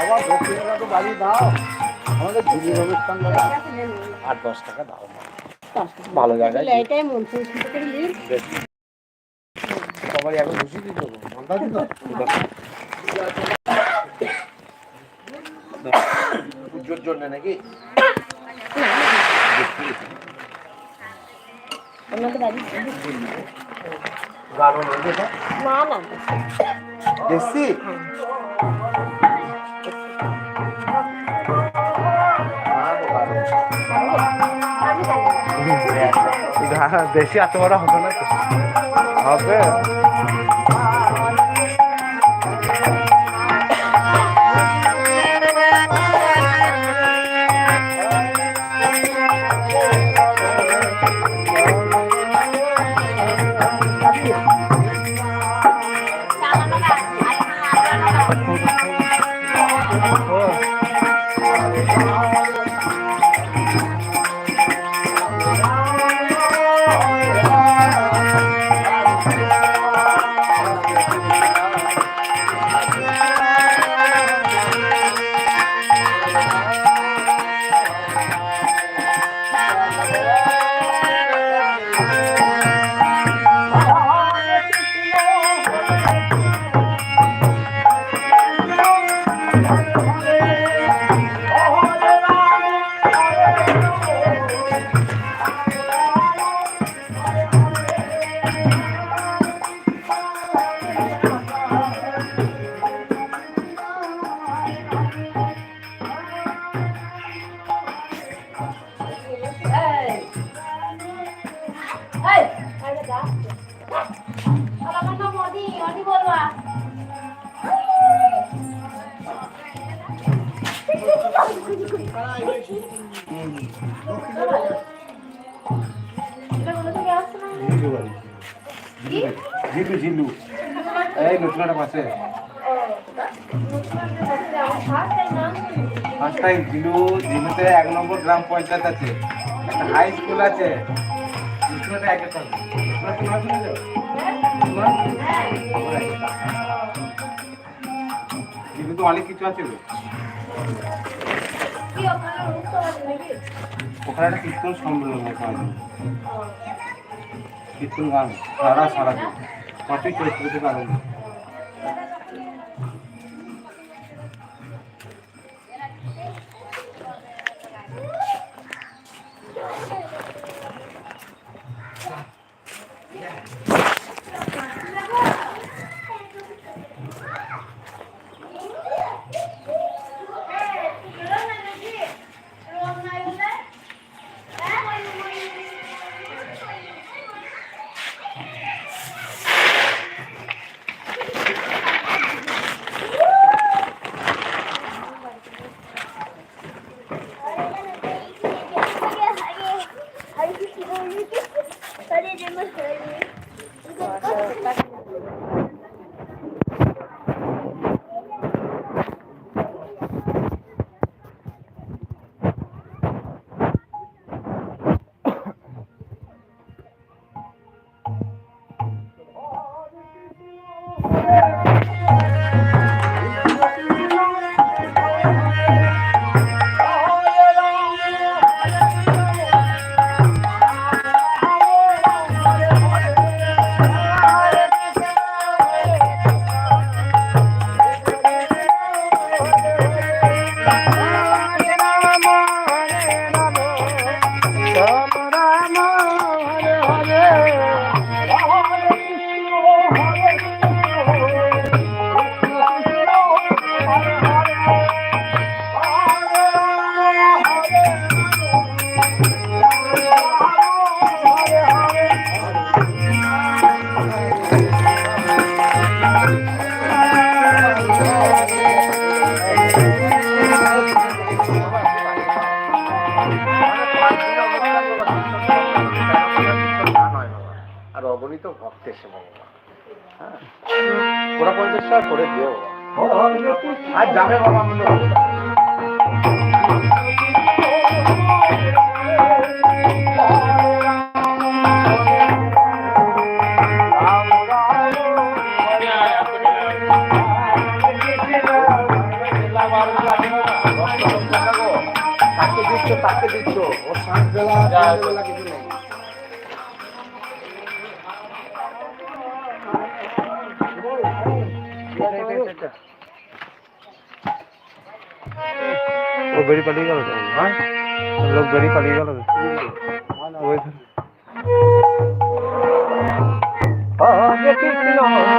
আবার ভক্তিরা তো বাড়ি দাও। আমাদের ঝুলির অনুষ্ঠান আট দশ টাকা দাও। ভালো জায়গায় এটাই মন পরিচিত করে নিন। বেশ। সবাই এখন খুশি দিত ঠান্ডা দিত পুজোর জন্য নাকি? না? না দেখছি দেশি এত বড় হবে না তো। হবে ঝিলু ঝিলু এই নতুনটা পাশে পাঁচটায় ঝিলু ঝিলুতে এক নম্বর গ্রাম পঞ্চায়েত আছে একটা হাই স্কুল আছে নতুনটা অনেক কিছু আছে। ওখানে একটা কীর্তন সম্মেলন কীর্তন গান সারা সারা পাঁচই চৈত্র থেকে Yeah. তো ভক্তের সে মঙ্গল হ্যাঁ। ওরা পঞ্চাশ টাকা করে দিও আর যাবে বাবা। लोग पड़ी गल लोग बड़ी पड़ी गल कृष्णा